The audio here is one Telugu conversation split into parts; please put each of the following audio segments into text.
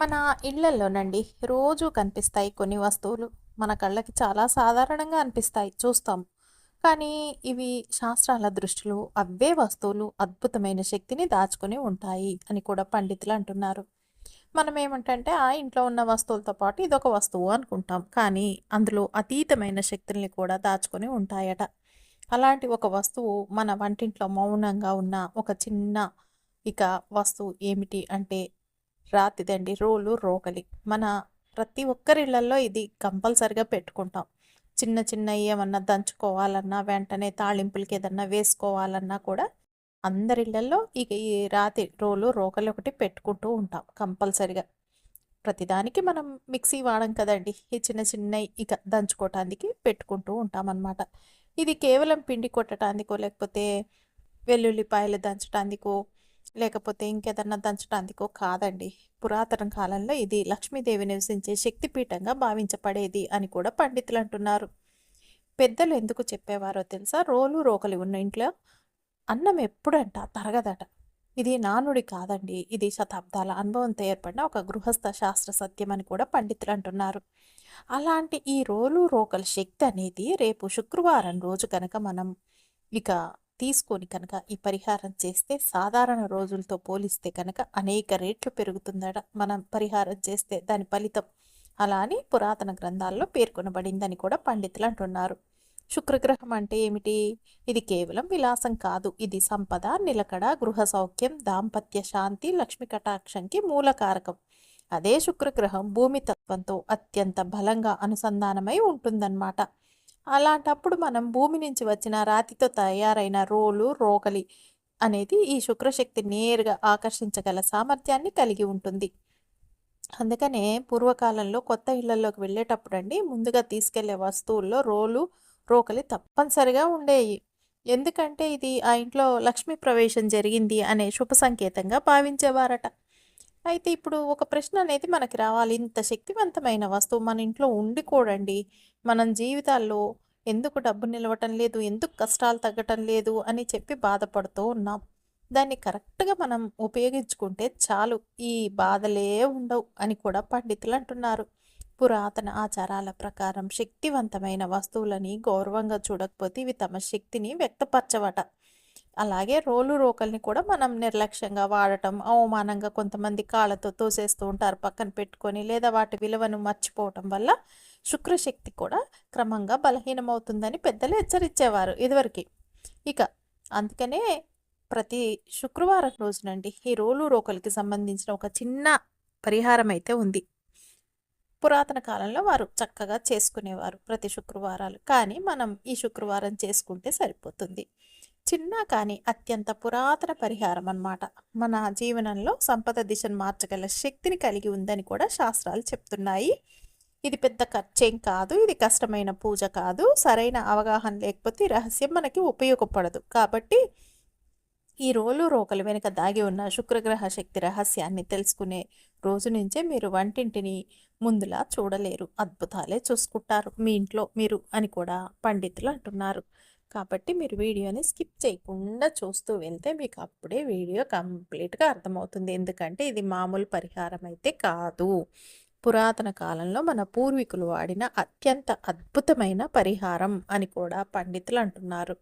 మన ఇళ్ళలోనండి రోజు కనిపిస్తాయి కొన్ని వస్తువులు. మన కళ్ళకి చాలా సాధారణంగా అనిపిస్తాయి చూస్తాం కానీ ఇవి శాస్త్రాల దృష్టిలో అవే వస్తువులు అద్భుతమైన శక్తిని దాచుకొని ఉంటాయి అని కూడా పండితులు అంటున్నారు. మనం ఏమంటే ఆ ఇంట్లో ఉన్న వస్తువులతో పాటు ఇదొక వస్తువు అనుకుంటాం. కానీ అందులో అతీతమైన శక్తుల్ని కూడా దాచుకొని ఉంటాయట. అలాంటి ఒక వస్తువు మన వంటింట్లో మౌనంగా ఉన్న ఒక చిన్న ఇక వస్తువు ఏమిటి అంటే రాతిదండి రోలు రోకలి మన ప్రతి ఒక్కరిళ్ళలో ఇది కంపల్సరిగా పెట్టుకుంటాం. చిన్న చిన్న ఏమన్నా దంచుకోవాలన్నా వెంటనే తాళింపులకి ఏదన్నా వేసుకోవాలన్నా కూడా అందరిళ్ళలో ఇక ఈ రాతి రోలు రోకలి ఒకటి పెట్టుకుంటూ ఉంటాం కంపల్సరిగా. ప్రతిదానికి మనం మిక్సీ వాడం కదండి ఈ చిన్న చిన్న ఇక దంచుకోవటానికి పెట్టుకుంటూ ఉంటాం అన్నమాట ఇది కేవలం పిండి కొట్టడానికో లేకపోతే వెల్లుల్లిపాయలు దంచడానికో లేకపోతే ఇంకేదన్నా దంచడానికో కాదండి. పురాతన కాలంలో ఇది లక్ష్మీదేవి నివసించే శక్తిపీఠంగా భావించబడేది అని కూడా పండితులు అంటున్నారు. పెద్దలు ఎందుకు చెప్పేవారో తెలుసా? రోలు రోకలి ఉన్న ఇంట్లో అన్నం ఎప్పుడంట? తరగదట. ఇది నానుడి కాదండి. ఇది శతాబ్దాల అనుభవంతో ఏర్పడిన ఒక గృహస్థ శాస్త్ర సత్యం అని కూడా పండితులు అంటున్నారు. అలాంటి ఈ రోలు రోకలి శక్తి అనేది రేపు శుక్రవారం రోజు కనుక మనం ఇక తీసుకొని కనుక ఈ పరిహారం చేస్తే సాధారణ రోజులతో పోలిస్తే కనుక అనేక రేట్లు పెరుగుతుందట మనం పరిహారం చేస్తే దాని ఫలితం. అలా అని పురాతన గ్రంథాల్లో పేర్కొనబడిందని కూడా పండితులు అంటున్నారు. శుక్రగ్రహం అంటే ఏమిటి? ఇది కేవలం విలాసం కాదు. ఇది సంపద నిలకడ గృహ సౌఖ్యం దాంపత్య శాంతి లక్ష్మి కటాక్షంకి మూలకారకం అదే శుక్రగ్రహం భూమి తత్వంతో అత్యంత బలంగా అనుసంధానమై ఉంటుందన్నమాట. అలాంటప్పుడు మనం భూమి నుంచి వచ్చిన రాతితో తయారైన రోలు రోకలి అనేది ఈ శుక్రశక్తి నేరుగా ఆకర్షించగల సామర్థ్యాన్ని కలిగి ఉంటుంది. అందుకనే పూర్వకాలంలో కొత్త ఇళ్ళలోకి వెళ్ళేటప్పుడు అండి ముందుగా తీసుకెళ్ళే వస్తువుల్లో రోలు రోకలి తప్పనిసరిగా ఉండేవి ఎందుకంటే ఇది ఆ ఇంట్లో లక్ష్మీ ప్రవేశం జరిగింది అనే శుభ సంకేతంగా భావించేవారట. అయితే ఇప్పుడు ఒక ప్రశ్న అనేది మనకి రావాలి. ఇంత శక్తివంతమైన వస్తువు మన ఇంట్లో ఉండి కూడండి మనం జీవితాల్లో ఎందుకు డబ్బు నిలవటం లేదు ఎందుకు కష్టాలు తగ్గటం లేదు అని చెప్పి బాధపడుతూ ఉన్నాం. దాన్ని కరెక్ట్గా మనం ఉపయోగించుకుంటే చాలు ఈ బాధలే ఉండవు అని కూడా పండితులు అంటున్నారు. పురాతన ఆచారాల ప్రకారం శక్తివంతమైన వస్తువులని గౌరవంగా చూడకపోతే ఇవి తమ శక్తిని వ్యక్తపరచవట. అలాగే రోలు రోకల్ని కూడా మనం నిర్లక్ష్యంగా వాడటం అవమానంగా కొంతమంది కాళ్ళతో తోసేస్తూ ఉంటారు పక్కన పెట్టుకొని లేదా వాటి విలువను మర్చిపోవటం వల్ల శుక్రశక్తి కూడా క్రమంగా బలహీనమవుతుందని పెద్దలు హెచ్చరించేవారు ఇదివరకు. ఇక అందుకనే ప్రతి శుక్రవారం రోజునండి ఈ రోలు రోకలికి సంబంధించిన ఒక చిన్న పరిహారం అయితే ఉంది. పురాతన కాలంలో వారు చక్కగా చేసుకునేవారు ప్రతి శుక్రవారాలు. కానీ మనం ఈ శుక్రవారం చేసుకుంటే సరిపోతుంది. చిన్న కానీ అత్యంత పురాతన పరిహారం అన్నమాట. మన జీవనంలో సంపద దిశను మార్చగల శక్తిని కలిగి ఉందని కూడా శాస్త్రాలు చెప్తున్నాయి. ఇది పెద్ద ఖర్చేం కాదు ఇది కష్టమైన పూజ కాదు సరైన అవగాహన లేకపోతే రహస్యం మనకి ఉపయోగపడదు. కాబట్టి ఈ రోలు రోకలు వెనుక దాగి ఉన్న శుక్రగ్రహ శక్తి రహస్యాన్ని తెలుసుకునే రోజు నుంచే మీరు వంటింటిని ముందులా చూడలేరు. అద్భుతాలే చూసుకుంటారు మీ ఇంట్లో మీరు అని కూడా పండితులు అంటున్నారు. కాబట్టి మీరు వీడియోని స్కిప్ చేయకుండా చూస్తూ వెళ్తే మీకు అప్పుడే వీడియో కంప్లీట్గా అర్థమవుతుంది. ఎందుకంటే ఇది మామూలు పరిహారం అయితే కాదు. పురాతన కాలంలో మన పూర్వీకులు వాడిన అత్యంత అద్భుతమైన పరిహారం అని కూడా పండితులు అంటున్నారు.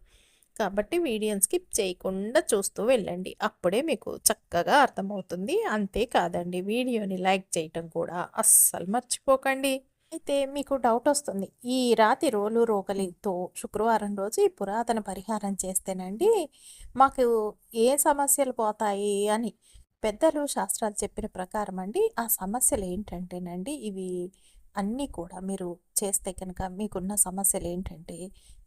కాబట్టి వీడియోని స్కిప్ చేయకుండా చూస్తూ వెళ్ళండి. అప్పుడే మీకు చక్కగా అర్థమవుతుంది. అంతేకాదండి వీడియోని లైక్ చేయటం కూడా అస్సలు మర్చిపోకండి. అయితే మీకు డౌట్ వస్తుంది. ఈ రాతి రోలు రోకలితో శుక్రవారం రోజు ఈ పురాతన పరిహారం చేస్తేనండి మాకు ఏ సమస్యలు పోతాయి అని పెద్దలు శాస్త్రాలు చెప్పిన ప్రకారం అండి ఆ సమస్యలు ఏంటంటేనండి ఇవి అన్నీ కూడా మీరు చేస్తే కనుక మీకున్న సమస్యలు ఏంటంటే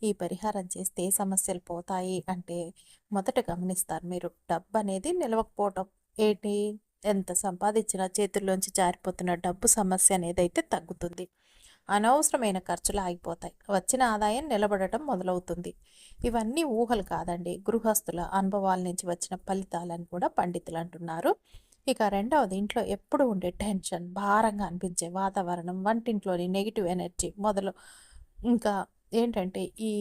ఈ పరిహారం చేస్తే ఏ సమస్యలు పోతాయి అంటే మొదట గమనిస్తారు మీరు. డబ్బు అనేది నిలవకపోవటం. ఏంటి? ఎంత సంపాదించినా చేతుల్లోంచి జారిపోతున్న డబ్బు సమస్య అనేది అయితే తగ్గుతుంది. అనవసరమైన ఖర్చులు ఆగిపోతాయి. వచ్చిన ఆదాయం నిలబడటం మొదలవుతుంది. ఇవన్నీ ఊహలు కాదండి. గృహస్థుల అనుభవాల నుంచి వచ్చిన ఫలితాలని కూడా పండితులు అంటున్నారు. ఇక రెండవది ఇంట్లో ఎప్పుడు ఉండే టెన్షన్ భారంగా అనిపించే వాతావరణం వంటింట్లోని నెగిటివ్ ఎనర్జీ మొదలు ఇంకా ఏంటంటే ఈ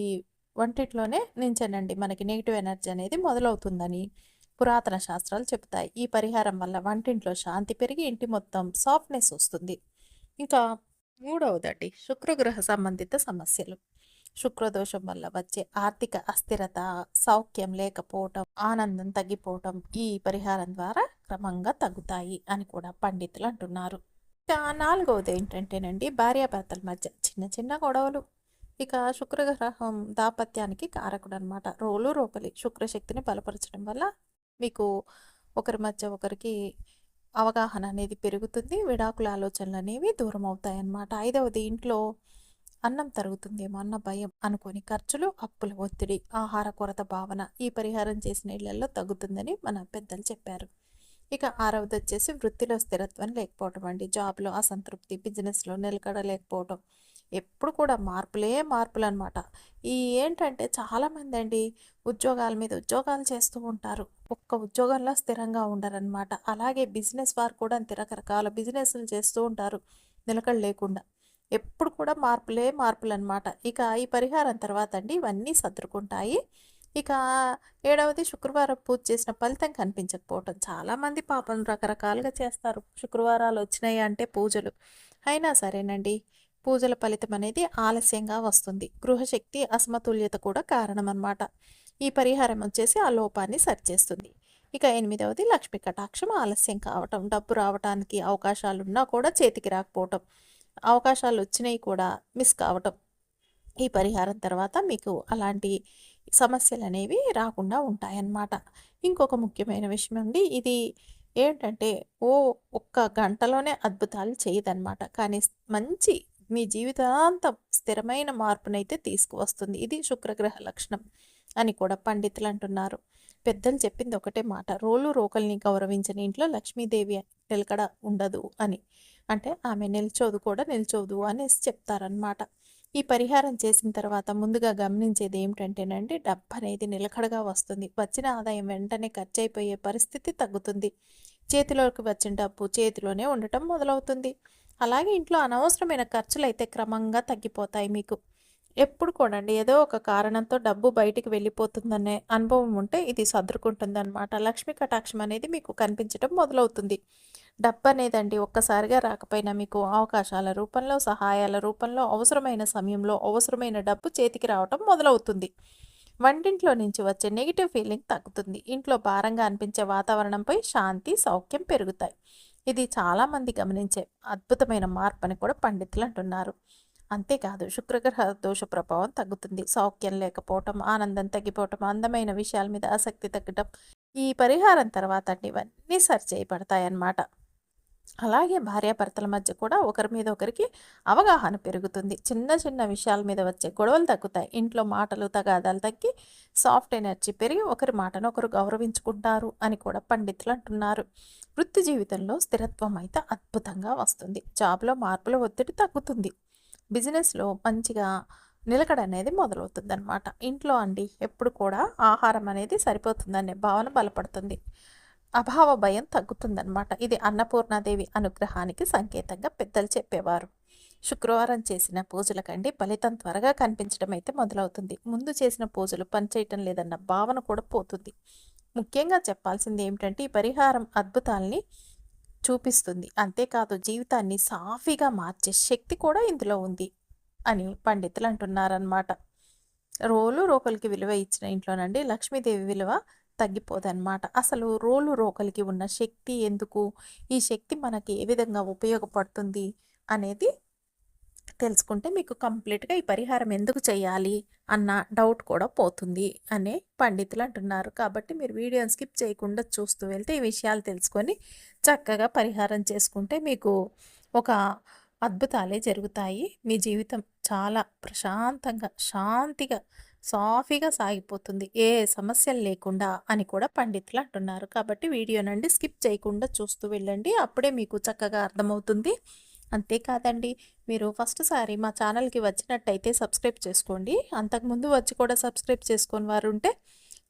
వంటింట్లోనే నుంచేనండి మనకి నెగిటివ్ ఎనర్జీ అనేది మొదలవుతుందని పురాతన శాస్త్రాలు చెబుతాయి. ఈ పరిహారం వల్ల వంటింట్లో శాంతి పెరిగి ఇంటి మొత్తం సాఫ్ట్నెస్ వస్తుంది. ఇంకా మూడవదండి శుక్రగ్రహ సంబంధిత సమస్యలు. శుక్రదోషం వల్ల వచ్చే ఆర్థిక అస్థిరత సౌఖ్యం లేకపోవటం ఆనందం తగ్గిపోవటం ఈ పరిహారం ద్వారా క్రమంగా తగ్గుతాయి అని కూడా పండితులు అంటున్నారు. ఇక నాలుగవది ఏంటంటేనండి భార్యాభర్తల మధ్య చిన్న చిన్న గొడవలు. ఇక శుక్రగ్రహం దాపత్యానికి కారకుడు అనమాట రోలు రోపలి శుక్రశక్తిని బలపరచడం వల్ల మీకు ఒకరి మధ్య ఒకరికి అవగాహన అనేది పెరుగుతుంది. విడాకుల ఆలోచనలు అనేవి దూరం అవుతాయి అన్నమాట ఐదవది ఇంట్లో అన్నం తరుగుతుందేమో అన్న భయం అనుకోని ఖర్చులు అప్పుల ఒత్తిడి ఆహార కొరత భావన ఈ పరిహారం చేసిన ఇళ్ళలో తగ్గుతుందని మన పెద్దలు చెప్పారు. ఇక ఆరవది వచ్చేసి వృత్తిలో స్థిరత్వం లేకపోవటం అండి. జాబ్లో అసంతృప్తి బిజినెస్లో నిలకడ లేకపోవటం. ఎప్పుడు కూడా మార్పులే మార్పులు అనమాట ఈ ఏంటంటే చాలామంది అండి ఉద్యోగాల మీద ఉద్యోగాలు చేస్తూ ఉంటారు. ఒక్క ఉద్యోగంలో స్థిరంగా ఉండరనమాట అలాగే బిజినెస్ వారు కూడా అంతే రకరకాల బిజినెస్లు చేస్తూ ఉంటారు నిలకడ లేకుండా. ఎప్పుడు కూడా మార్పులే మార్పులు అనమాట ఇక ఈ పరిహారం తర్వాత అండి ఇవన్నీ సర్దుకుంటాయి ఇక ఏడవది శుక్రవారం పూజ చేసిన ఫలితం కనిపించకపోవటం. చాలామంది పాపం రకరకాలుగా చేస్తారు. శుక్రవారాలు వచ్చినాయి అంటే పూజలు. అయినా సరేనండి. పూజల ఫలితం అనేది ఆలస్యంగా వస్తుంది. గృహశక్తి అసమతుల్యత కూడా కారణం అన్నమాట ఈ పరిహారం వచ్చేసి ఆ లోపాన్ని సరిచేస్తుంది ఇక ఎనిమిదవది లక్ష్మీ కటాక్షం. ఆలస్యం కావటం డబ్బు రావటానికి అవకాశాలు ఉన్నా కూడా చేతికి రాకపోవటం అవకాశాలు వచ్చినాయి కూడా మిస్ కావటం. ఈ పరిహారం తర్వాత మీకు అలాంటి సమస్యలు అనేవి రాకుండా ఉంటాయన్నమాట. ఇంకొక ముఖ్యమైన విషయం అండి ఇది ఏంటంటే ఓ ఒక్క గంటలోనే అద్భుతాలు చేయదన్నమాట. కానీ మంచి మీ జీవితాంతం స్థిరమైన మార్పునైతే తీసుకువస్తుంది. ఇది శుక్రగ్రహ లక్షణం అని కూడా పండితులు అంటున్నారు. పెద్దలు చెప్పింది ఒకటే మాట రోలు రోకల్ని గౌరవించని ఇంట్లో లక్ష్మీదేవి నిలకడ ఉండదు అని. అంటే ఆమె నిల్చోదు కూడా నిల్చోదు అనేసి చెప్తారనమాట ఈ పరిహారం చేసిన తర్వాత ముందుగా గమనించేది ఏమిటంటేనండి డబ్బు అనేది నిలకడగా వస్తుంది. వచ్చిన ఆదాయం వెంటనే ఖర్చు అయిపోయే పరిస్థితి తగ్గుతుంది. చేతిలోకి వచ్చిన డబ్బు చేతిలోనే ఉండటం మొదలవుతుంది. అలాగే ఇంట్లో అనవసరమైన ఖర్చులు అయితే క్రమంగా తగ్గిపోతాయి మీకు. ఎప్పుడు కూడండి ఏదో ఒక కారణంతో డబ్బు బయటికి వెళ్ళిపోతుందనే అనుభవం ఉంటే ఇది సర్దుకుంటుంది అనమాట లక్ష్మీ కటాక్షం అనేది మీకు కనిపించడం మొదలవుతుంది. డబ్బు అనేదండి ఒక్కసారిగా రాకపోయినా మీకు అవకాశాల రూపంలో సహాయాల రూపంలో అవసరమైన సమయంలో అవసరమైన డబ్బు చేతికి రావటం మొదలవుతుంది. వంటింట్లో నుంచి వచ్చే నెగిటివ్ ఫీలింగ్ తగ్గుతుంది. ఇంట్లో భారంగా అనిపించే వాతావరణంపై శాంతి సౌఖ్యం పెరుగుతాయి. ఇది చాలామంది గమనించే అద్భుతమైన మార్పు అని కూడా పండితులు అంటున్నారు. అంతేకాదు శుక్రగ్రహ దోష ప్రభావం తగ్గుతుంది. సౌఖ్యం లేకపోవటం ఆనందం తగ్గిపోవటం అందమైన విషయాల మీద ఆసక్తి తగ్గటం ఈ పరిహారం తర్వాత ఇవన్నీ సరి చేయబడతాయన్నమాట అలాగే భార్యాభర్తల మధ్య కూడా ఒకరి మీద ఒకరికి అవగాహన పెరుగుతుంది. చిన్న చిన్న విషయాల మీద వచ్చే గొడవలు తగ్గుతాయి. ఇంట్లో మాటలు తగాదాలు తగ్గి సాఫ్ట్ ఎనర్జీ పెరిగి ఒకరి మాటను ఒకరు గౌరవించుకుంటారు అని కూడా పండితులు అంటున్నారు. వృత్తి జీవితంలో స్థిరత్వం అయితే అద్భుతంగా వస్తుంది. జాబ్లో మార్పుల ఒత్తిడి తగ్గుతుంది. బిజినెస్లో మంచిగా నిలకడ అనేది మొదలవుతుంది అనమాట ఇంట్లో అండి ఎప్పుడు కూడా ఆహారం అనేది సరిపోతుందనే భావన బలపడుతుంది. అభావ భయం తగ్గుతుందన్నమాట. ఇది అన్నపూర్ణాదేవి అనుగ్రహానికి సంకేతంగా పెద్దలు చెప్పేవారు. శుక్రవారం చేసిన పూజలకండి ఫలితం త్వరగా కనిపించడం అయితే మొదలవుతుంది. ముందు చేసిన పూజలు పనిచేయటం లేదన్న భావన కూడా పోతుంది. ముఖ్యంగా చెప్పాల్సింది ఏమిటంటే ఈ పరిహారం అద్భుతాల్ని చూపిస్తుంది. అంతేకాదు జీవితాన్ని సాఫీగా మార్చే శక్తి కూడా ఇందులో ఉంది అని పండితులు అంటున్నారనమాట రోలు రోకలికి విలువ ఇచ్చిన ఇంట్లోనండి లక్ష్మీదేవి విలువ తగ్గిపోదన్నమాట. అసలు రోలు రోకలికి ఉన్న శక్తి ఎందుకు? ఈ శక్తి మనకి ఏ విధంగా ఉపయోగపడుతుంది అనేది తెలుసుకుంటే మీకు కంప్లీట్గా ఈ పరిహారం ఎందుకు చేయాలి అన్న డౌట్ కూడా పోతుంది అనే పండితులు అంటున్నారు. కాబట్టి మీరు వీడియోని స్కిప్ చేయకుండా చూస్తూ వెళ్తే ఈ విషయాలు తెలుసుకొని చక్కగా పరిహారం చేసుకుంటే మీకు ఒక అద్భుతాలే జరుగుతాయి. మీ జీవితం చాలా ప్రశాంతంగా శాంతిగా సాఫీగా సాగిపోతుంది. ఏ సమస్యలు లేకుండా అని కూడా పండితులు అంటున్నారు. కాబట్టి వీడియోనండి స్కిప్ చేయకుండా చూస్తూ వెళ్ళండి. అప్పుడే మీకు చక్కగా అర్థమవుతుంది. అంతేకాదండి మీరు ఫస్ట్ సారి మా ఛానల్కి వచ్చినట్టయితే సబ్స్క్రైబ్ చేసుకోండి. అంతకుముందు వచ్చి కూడా సబ్స్క్రైబ్ చేసుకొని వారు ఉంటే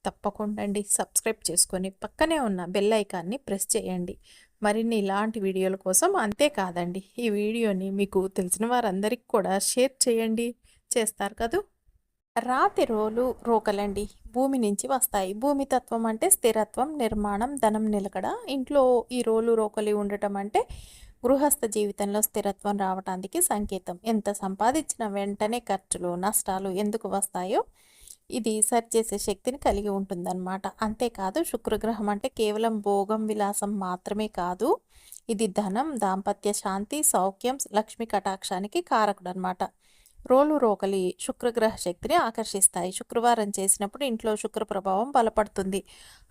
తప్పకుండా అండి సబ్స్క్రైబ్ చేసుకొని పక్కనే ఉన్న బెల్ ఐకాన్ని ప్రెస్ చేయండి. మరిన్ని ఇలాంటి వీడియోల కోసం అంతేకాదండి ఈ వీడియోని మీకు తెలిసిన వారందరికీ కూడా షేర్ చేయండి. చేస్తారు కదూ? రాతి రోలు రోకలండి. భూమి నుంచి వస్తాయి. భూమి తత్వం అంటే స్థిరత్వం నిర్మాణం ధనం నిలకడ. ఇంట్లో ఈ రోలు రోకలి ఉండటం అంటే గృహస్థ జీవితంలో స్థిరత్వం రావటానికి సంకేతం. ఎంత సంపాదించిన వెంటనే ఖర్చులు నష్టాలు ఎందుకు వస్తాయో ఇది సరిచేసే శక్తిని కలిగి ఉంటుందన్నమాట. అంతేకాదు శుక్రగ్రహం అంటే కేవలం భోగం విలాసం మాత్రమే కాదు. ఇది ధనం దాంపత్య శాంతి సౌఖ్యం లక్ష్మీ కటాక్షానికి కారకుడు అనమాట రోలు రోకలి శుక్రగ్రహ శక్తిని ఆకర్షిస్తాయి. శుక్రవారం చేసినప్పుడు ఇంట్లో శుక్ర ప్రభావం బలపడుతుంది.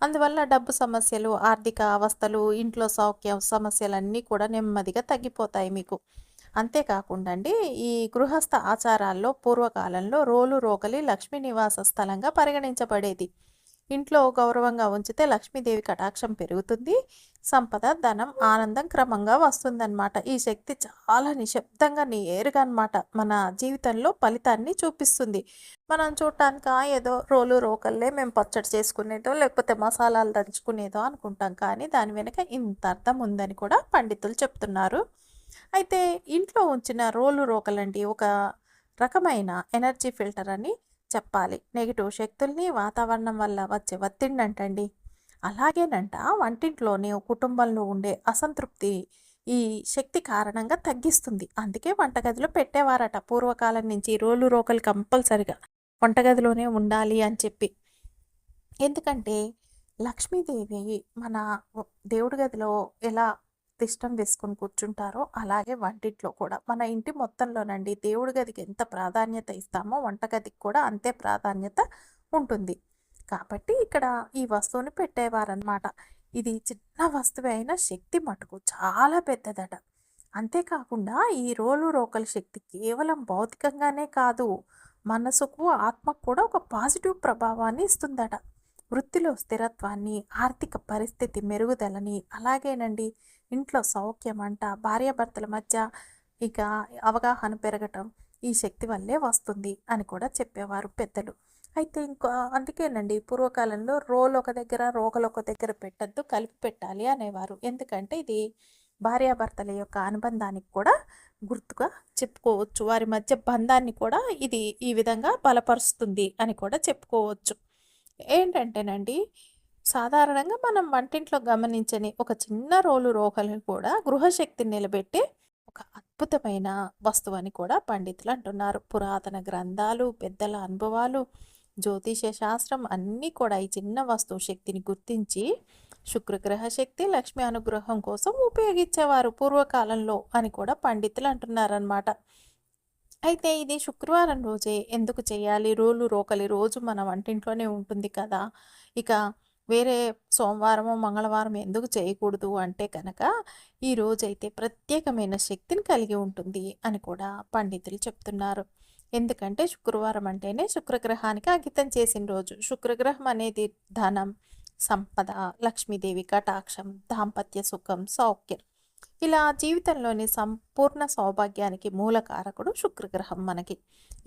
అందువల్ల డబ్బు సమస్యలు ఆర్థిక అవస్థలు ఇంట్లో సౌఖ్య సమస్యలన్నీ కూడా నెమ్మదిగా తగ్గిపోతాయి మీకు. అంతేకాకుండా అండి ఈ గృహస్థ ఆచారాల్లో పూర్వకాలంలో రోలు రోకలి లక్ష్మీ నివాస స్థలంగా పరిగణించబడేది. ఇంట్లో గౌరవంగా ఉంచితే లక్ష్మీదేవి కటాక్షం పెరుగుతుంది సంపద ధనం ఆనందం క్రమంగా వస్తుందన్నమాట. ఈ శక్తి చాలా నిశ్శబ్దంగా నేరుగా అనమాట మన జీవితంలో ఫలితాన్ని చూపిస్తుంది. మనం చూడటానికి ఏదో రోలు రోకల్లే మేము పచ్చడి చేసుకునేదో లేకపోతే మసాలాలు దంచుకునేదో అనుకుంటాం. కానీ దాని వెనుక ఇంత అర్థం ఉందని కూడా పండితులు చెప్తున్నారు. అయితే ఇంట్లో ఉంచిన రోలు రోకలండి ఒక రకమైన ఎనర్జీ ఫిల్టర్ అని చెప్పాలి. నెగిటివ్ శక్తుల్ని వాతావరణం వల్ల వచ్చే ఒత్తిడినంటండి అలాగేనంట వంటింట్లోని కుటుంబంలో ఉండే అసంతృప్తి ఈ శక్తి కారణంగా తగ్గిస్తుంది. అందుకే వంటగదిలో పెట్టేవారట పూర్వకాలం నుంచి రోలు రోకలు కంపల్సరిగా. వంటగదిలోనే ఉండాలి అని చెప్పి. ఎందుకంటే లక్ష్మీదేవి మన దేవుడి గదిలో ఎలా తిష్టం వేసుకొని కూర్చుంటారో అలాగే వంటింట్లో కూడా. మన ఇంటి మొత్తంలోనండి దేవుడి గదికి ఎంత ప్రాధాన్యత ఇస్తామో వంటగదికి కూడా అంతే ప్రాధాన్యత ఉంటుంది. కాబట్టి ఇక్కడ ఈ వస్తువుని పెట్టేవారనమాట ఇది చిన్న వస్తువు అయిన శక్తి మటుకు చాలా పెద్దదట. అంతేకాకుండా ఈ రోలు రోకల శక్తి కేవలం భౌతికంగానే కాదు మనసుకు ఆత్మకు కూడా ఒక పాజిటివ్ ప్రభావాన్ని ఇస్తుందట. వృత్తిలో స్థిరత్వాన్ని ఆర్థిక పరిస్థితి మెరుగుదలని అలాగేనండి ఇంట్లో సౌఖ్యం అంట భార్యాభర్తల మధ్య ఇక అవగాహన పెరగటం ఈ శక్తి వల్లే వస్తుంది అని కూడా చెప్పేవారు పెద్దలు. అయితే ఇంకో అందుకేనండి పూర్వకాలంలో రోలు ఒక దగ్గర రోగలు ఒక దగ్గర పెట్టద్దు కలిపి పెట్టాలి అనేవారు. ఎందుకంటే ఇది భార్యాభర్తల యొక్క అనుబంధానికి కూడా గుర్తుగా చెప్పుకోవచ్చు. వారి మధ్య బంధాన్ని కూడా ఇది ఈ విధంగా బలపరుస్తుంది అని కూడా చెప్పుకోవచ్చు. ఏంటంటేనండి సాధారణంగా మనం వంటింట్లో గమనించని ఒక చిన్న రోలు రోకలను కూడా గృహశక్తిని నిలబెట్టే ఒక అద్భుతమైన వస్తువు అని కూడా పండితులు అంటున్నారు. పురాతన గ్రంథాలు పెద్దల అనుభవాలు జ్యోతిష శాస్త్రం అన్నీ కూడా ఈ చిన్న వస్తువు శక్తిని గుర్తించి శుక్రగ్రహ శక్తి లక్ష్మి అనుగ్రహం కోసం ఉపయోగించేవారు పూర్వకాలంలో అని కూడా పండితులు అంటున్నారనమాట అయితే ఇది శుక్రవారం రోజే ఎందుకు చేయాలి? రోలు రోకలి రోజు మన వంటింట్లోనే ఉంటుంది కదా. ఇక వేరే సోమవారము మంగళవారం ఎందుకు చేయకూడదు అంటే కనుక ఈ రోజైతే ప్రత్యేకమైన శక్తిని కలిగి ఉంటుంది అని కూడా పండితులు చెప్తున్నారు. ఎందుకంటే శుక్రవారం అంటేనే శుక్రగ్రహానికి అంకితం చేసిన రోజు. శుక్రగ్రహం అనేది ధనం సంపద లక్ష్మీదేవి కటాక్షం దాంపత్య సుఖం సౌఖ్యం. ఇలా జీవితంలోని సంపూర్ణ సౌభాగ్యానికి మూల కారకుడు శుక్రగ్రహం మనకి.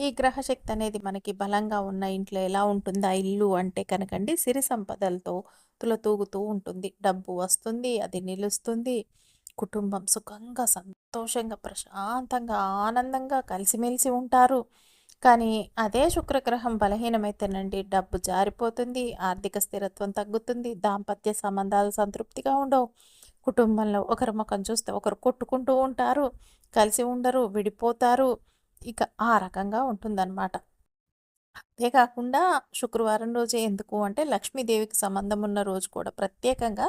ఈ గ్రహశక్తి అనేది మనకి బలంగా ఉన్న ఇంట్లో ఎలా ఉంటుందా? ఇల్లు అంటే కనుకండి సిరి సంపదలతో తులతూగుతూ ఉంటుంది. డబ్బు వస్తుంది అది నిలుస్తుంది. కుటుంబం సుఖంగా సంతోషంగా ప్రశాంతంగా ఆనందంగా కలిసిమెలిసి ఉంటారు. కానీ అదే శుక్రగ్రహం బలహీనమైతేనండి డబ్బు జారిపోతుంది ఆర్థిక స్థిరత్వం తగ్గుతుంది దాంపత్య సంబంధాలు సంతృప్తిగా ఉండవు. కుటుంబంలో ఒకరి ముఖం చూస్తే ఒకరు కొట్టుకుంటూ ఉంటారు కలిసి ఉండరు విడిపోతారు. ఇక ఆ రకంగా ఉంటుందన్నమాట. అంతేకాకుండా శుక్రవారం రోజు ఎందుకు అంటే లక్ష్మీదేవికి సంబంధం ఉన్న రోజు కూడా ప్రత్యేకంగా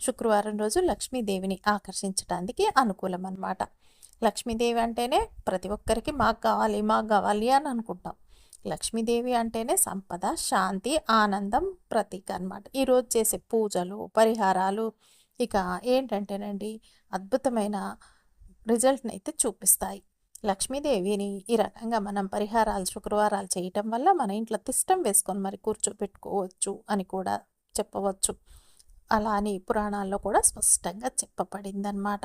శుక్రవారం రోజు లక్ష్మీదేవిని ఆకర్షించడానికి అనుకూలం అనమాట లక్ష్మీదేవి అంటేనే ప్రతి ఒక్కరికి మాకు కావాలి మాకు కావాలి అని అనుకుంటాం. లక్ష్మీదేవి అంటేనే సంపద శాంతి ఆనందం ప్రతీక అనమాట ఈరోజు చేసే పూజలు పరిహారాలు ఇక ఏంటంటేనండి అద్భుతమైన రిజల్ట్ని అయితే చూపిస్తాయి. లక్ష్మీదేవిని ఈ రకంగా మనం పరిహారాలు శుక్రవారాలు చేయటం వల్ల మన ఇంట్లో తిష్టం వేసుకొని మరి కూర్చోబెట్టుకోవచ్చు అని కూడా చెప్పవచ్చు. అలా అని పురాణాల్లో కూడా స్పష్టంగా చెప్పబడిందనమాట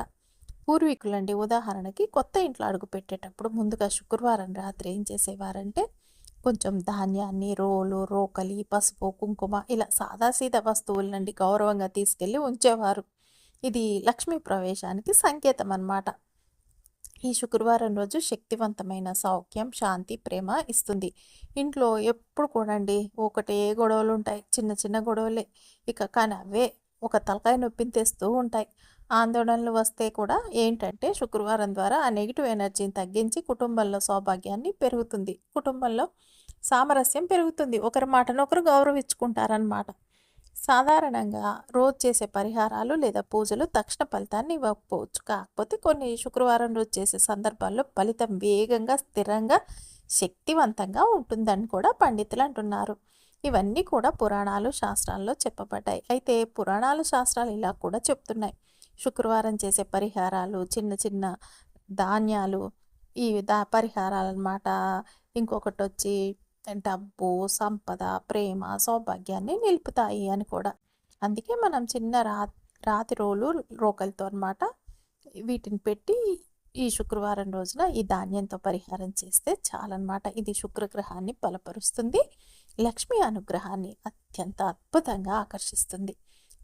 పూర్వీకులండి ఉదాహరణకి కొత్త ఇంట్లో అడుగు పెట్టేటప్పుడు ముందుగా శుక్రవారం రాత్రి ఏం చేసేవారంటే కొంచెం ధాన్యాన్ని రోలు రోకలి పసుపు కుంకుమ ఇలా సాదాసీద వస్తువులండి గౌరవంగా తీసుకెళ్ళి ఉంచేవారు. ఇది లక్ష్మీ ప్రవేశానికి సంకేతం అన్నమాట. ఈ శుక్రవారం రోజు శక్తివంతమైన సౌఖ్యం శాంతి ప్రేమ ఇస్తుంది. ఇంట్లో ఎప్పుడు కూడండి ఒకటే గొడవలు ఉంటాయి చిన్న చిన్న గొడవలే. ఇక కానీ అవే ఒక తలకాయ నొప్పిని తెస్తూ ఉంటాయి. ఆందోళనలు వస్తే కూడా ఏంటంటే శుక్రవారం ద్వారా ఆ నెగిటివ్ ఎనర్జీని తగ్గించి కుటుంబంలో సౌభాగ్యాన్ని పెరుగుతుంది. కుటుంబంలో సామరస్యం పెరుగుతుంది. ఒకరి మాటను ఒకరు గౌరవించుకుంటారనమాట సాధారణంగా రోజు చేసే పరిహారాలు లేదా పూజలు తక్షణ ఫలితాన్ని ఇవ్వకపోవచ్చు. కాకపోతే కొన్ని శుక్రవారం రోజు చేసే సందర్భాల్లో ఫలితం వేగంగా స్థిరంగా శక్తివంతంగా ఉంటుందని కూడా పండితులు అంటున్నారు. ఇవన్నీ కూడా పురాణాలు శాస్త్రాల్లో చెప్పబడ్డాయి. అయితే పురాణాలు శాస్త్రాలు ఇలా కూడా చెప్తున్నాయి. శుక్రవారం చేసే పరిహారాలు చిన్న చిన్న ధాన్యాలు ఈ దా పరిహారాలన్నమాట. ఇంకొకటి వచ్చి డబ్బు సంపద ప్రేమ సౌభాగ్యాన్ని నిలుపుతాయి అని కూడా. అందుకే మనం చిన్న రా రాతి రోలు రోకలతో అనమాట వీటిని పెట్టి ఈ శుక్రవారం రోజున ఈ ధాన్యంతో పరిహారం చేస్తే చాలన్నమాట. ఇది శుక్రగ్రహాన్ని బలపరుస్తుంది. లక్ష్మి అనుగ్రహాన్ని అత్యంత అద్భుతంగా ఆకర్షిస్తుంది.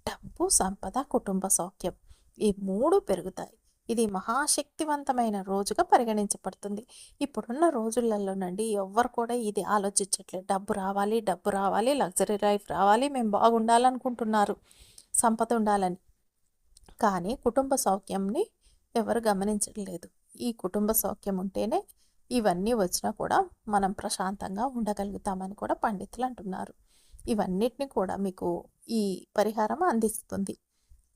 డబ్బు సంపద కుటుంబ సౌఖ్యం ఈ మూడు పెరుగుతాయి. ఇది మహాశక్తివంతమైన రోజుగా పరిగణించబడుతుంది. ఇప్పుడున్న రోజులలోనండి ఎవ్వరు కూడా ఇది ఆలోచించట్లేదు. డబ్బు రావాలి డబ్బు రావాలి లగ్జరీ లైఫ్ రావాలి మేము బాగుండాలనుకుంటున్నారు. సంపద ఉండాలని. కానీ కుటుంబ సౌఖ్యంని ఎవరు గమనించట్లేదు. ఈ కుటుంబ సౌఖ్యం ఉంటేనే ఇవన్నీ వచ్చినా కూడా మనం ప్రశాంతంగా ఉండగలుగుతామని కూడా పండితులు అంటున్నారు. ఇవన్నిటిని కూడా మీకు ఈ పరిహారం అందిస్తుంది.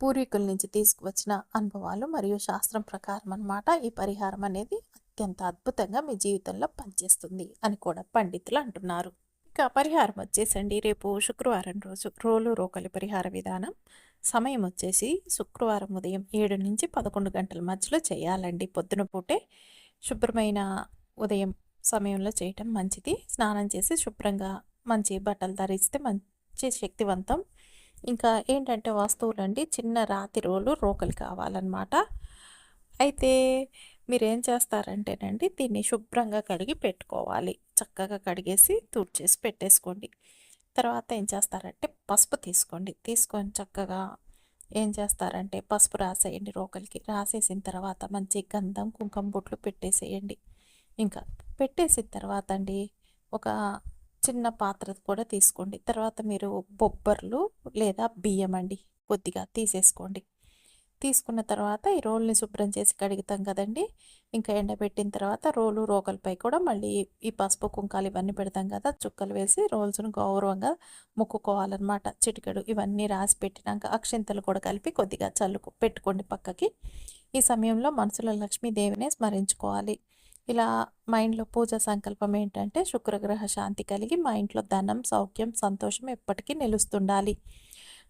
పూర్వీకుల నుంచి తీసుకువచ్చిన అనుభవాలు మరియు శాస్త్రం ప్రకారం అనమాట ఈ పరిహారం అనేది అత్యంత అద్భుతంగా మీ జీవితంలో పనిచేస్తుంది అని కూడా పండితులు అంటున్నారు. ఇక పరిహారం వచ్చేసండి. రేపు శుక్రవారం రోజు రోలు రోకలి పరిహార విధానం. సమయం వచ్చేసి శుక్రవారం ఉదయం ఏడు నుంచి పదకొండు గంటల మధ్యలో చేయాలండి. పొద్దున పూటే శుభ్రమైన ఉదయం సమయంలో చేయటం మంచిది. స్నానం చేసి శుభ్రంగా మంచి బట్టలు ధరిస్తే మంచి శక్తివంతం ఇంకా ఏంటంటే వస్తువులండి చిన్న రాతి రోలు రోకలు కావాలన్నమాట. అయితే మీరు ఏం చేస్తారంటేనండి దీన్ని శుభ్రంగా కడిగి పెట్టుకోవాలి. చక్కగా కడిగేసి తుడిచేసి పెట్టేసుకోండి. తర్వాత ఏం చేస్తారంటే పసుపు తీసుకోండి. తీసుకొని చక్కగా ఏం చేస్తారంటే పసుపు రాసేయండి రోకలికి. రాసేసిన తర్వాత మంచి గంధం కుంకుమ బొట్లు పెట్టేసేయండి. ఇంకా పెట్టేసిన తర్వాత అండి ఒక చిన్న పాత్ర కూడా తీసుకోండి. తర్వాత మీరు బొబ్బర్లు లేదా బియ్యం అండి కొద్దిగా తీసేసుకోండి. తీసుకున్న తర్వాత ఈ రోల్ని శుభ్రం చేసి కడుగుతాం కదండి. ఇంకా ఎండబెట్టిన తర్వాత రోలు రోకలపై కూడా మళ్ళీ ఈ పసుపు కుంకాలు ఇవన్నీ పెడతాం కదా చుక్కలు వేసి రోల్స్ను గౌరవంగా ముక్కుకోవాలన్నమాట. చిటికెడు ఇవన్నీ రాసి పెట్టినాక అక్షింతలు కూడా కలిపి కొద్దిగా చల్లుకు పెట్టుకోండి పక్కకి. ఈ సమయంలో మనసులో లక్ష్మీదేవినే స్మరించుకోవాలి. ఇలా మైండ్లో పూజ సంకల్పం ఏంటంటే శుక్రగ్రహ శాంతి కలిగి మా ఇంట్లో ధనం సౌఖ్యం సంతోషం ఎప్పటికీ నిలుస్తుండాలి.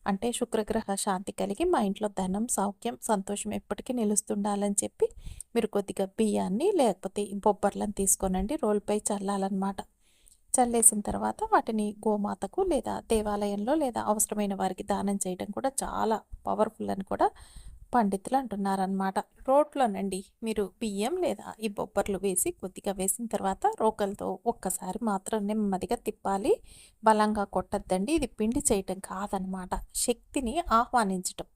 అంటే శుక్రగ్రహ శాంతి కలిగి మా ఇంట్లో ధనం సౌఖ్యం సంతోషం ఎప్పటికీ నిలుస్తుండాలని చెప్పి మీరు కొద్దిగా బియ్యాన్ని లేకపోతే బొబ్బర్లను తీసుకోనండి రోల్పై చల్లాలన్నమాట. చల్లేసిన తర్వాత వాటిని గోమాతకు లేదా దేవాలయంలో లేదా అవసరమైన వారికి దానం చేయడం కూడా చాలా పవర్ఫుల్ అని కూడా పండితులు అంటున్నారనమాట రోట్లోనండి మీరు బియ్యం లేదా ఈ బొబ్బర్లు వేసి కొద్దిగా వేసిన తర్వాత రోకలతో ఒక్కసారి మాత్రం నెమ్మదిగా తిప్పాలి. బలంగా కొట్టద్దండి. ఇది పిండి చేయటం కాదనమాట శక్తిని ఆహ్వానించటం.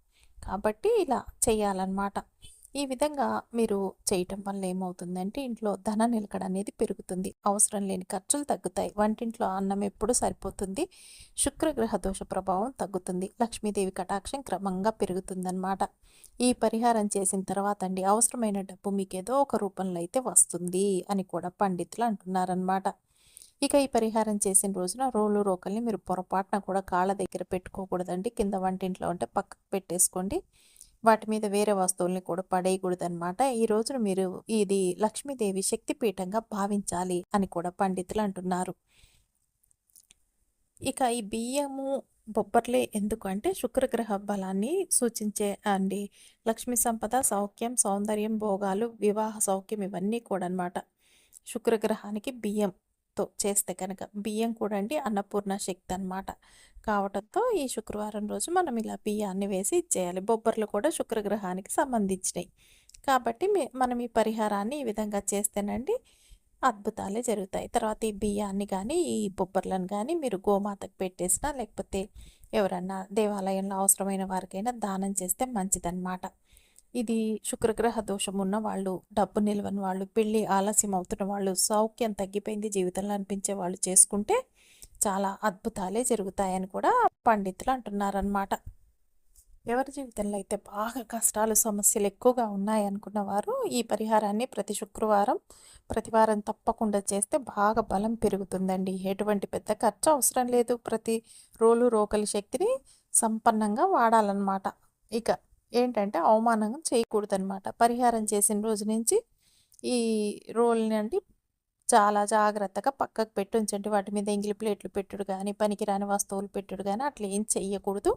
కాబట్టి ఇలా చేయాలన్నమాట. ఈ విధంగా మీరు చేయటం వల్ల ఏమవుతుందంటే ఇంట్లో ధన నిలకడ అనేది పెరుగుతుంది. అవసరం లేని ఖర్చులు తగ్గుతాయి. వంటింట్లో అన్నం ఎప్పుడు సరిపోతుంది? శుక్రగ్రహ దోష ప్రభావం తగ్గుతుంది. లక్ష్మీదేవి కటాక్షం క్రమంగా పెరుగుతుందన్నమాట. ఈ పరిహారం చేసిన తర్వాత అండి అవసరమైన డబ్బు మీకు ఏదో ఒక రూపంలో అయితే వస్తుంది అని కూడా పండితులు అంటున్నారనమాట ఇక ఈ పరిహారం చేసిన రోజున రోలు రోకల్ని మీరు పొరపాటున కూడా కాళ్ళ దగ్గర పెట్టుకోకూడదండి. కింద వంటింట్లో ఉంటే పక్కకు పెట్టేసుకోండి. వాటి మీద వేరే వస్తువుల్ని కూడా పడేయకూడదు అనమాట ఈ రోజున మీరు ఇది లక్ష్మీదేవి శక్తిపీఠంగా భావించాలి అని కూడా పండితులు అంటున్నారు. ఇక ఈ బియ్యము బొబ్బర్లే ఎందుకు అంటే శుక్రగ్రహ బలాన్ని సూచించే అండి. లక్ష్మీ సంపద సౌఖ్యం సౌందర్యం భోగాలు వివాహ సౌఖ్యం ఇవన్నీ కూడా అనమాట శుక్రగ్రహానికి బియ్యంతో చేస్తే కనుక బియ్యం కూడా అండి అన్నపూర్ణ శక్తి అనమాట కావటంతో ఈ శుక్రవారం రోజు మనం ఇలా బియ్యాన్ని వేసి ఇచ్చేయాలి. బొబ్బర్లు కూడా శుక్రగ్రహానికి సంబంధించినవి కాబట్టి మనం ఈ పరిహారాన్ని ఈ విధంగా చేస్తేనండి అద్భుతాలే జరుగుతాయి. తర్వాత ఈ బియ్యాన్ని కానీ ఈ బొబ్బర్లను కానీ మీరు గోమాతకు పెట్టేసినా లేకపోతే ఎవరన్నా దేవాలయంలో అవసరమైన వారికైనా దానం చేస్తే మంచిదన్నమాట. ఇది శుక్రగ్రహ దోషం ఉన్న వాళ్ళు డబ్బు నిల్వని వాళ్ళు పెళ్ళి ఆలస్యం అవుతున్న వాళ్ళు సౌఖ్యం తగ్గిపోయింది జీవితంలో అనిపించే వాళ్ళు చేసుకుంటే చాలా అద్భుతాలే జరుగుతాయని కూడా పండితులు అంటున్నారనమాట ఎవరి జీవితంలో అయితే బాగా కష్టాలు సమస్యలు ఎక్కువగా ఉన్నాయనుకున్న వారు ఈ పరిహారాన్ని ప్రతి శుక్రవారం ప్రతి వారం తప్పకుండా చేస్తే బాగా బలం పెరుగుతుందండి. ఎటువంటి పెద్ద ఖర్చు అవసరం లేదు. ప్రతి రోలు రోకలి శక్తిని సంపన్నంగా వాడాలన్నమాట. ఇక ఏంటంటే అవమానం చేయకూడదనమాట పరిహారం చేసిన రోజు నుంచి ఈ రోల్ని అంటే చాలా జాగ్రత్తగా పక్కకు పెట్టి. ఉంచండి వాటి మీద ఎంగిలి ప్లేట్లు పెట్టుడు కానీ పనికిరాని వస్తువులు పెట్టుడు కానీ అట్లా ఏం చెయ్యకూడదు.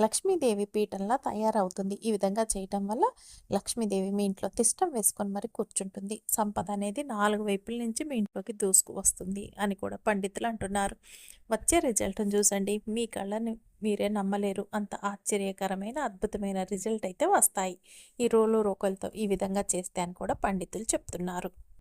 లక్ష్మీదేవి పీఠంలా తయారవుతుంది. ఈ విధంగా చేయటం వల్ల లక్ష్మీదేవి మీ ఇంట్లో తిష్టం వేసుకొని మరి కూర్చుంటుంది. సంపద అనేది నాలుగు వైపుల నుంచి మీ ఇంట్లోకి దూసుకు వస్తుంది అని కూడా పండితులు అంటున్నారు. వచ్చే రిజల్ట్ని చూసండి. మీ కళ్ళని మీరే నమ్మలేరు. అంత ఆశ్చర్యకరమైన అద్భుతమైన రిజల్ట్ అయితే వస్తాయి. ఈ రోలు రోకలతో ఈ విధంగా చేస్తే అని కూడా పండితులు చెప్తున్నారు.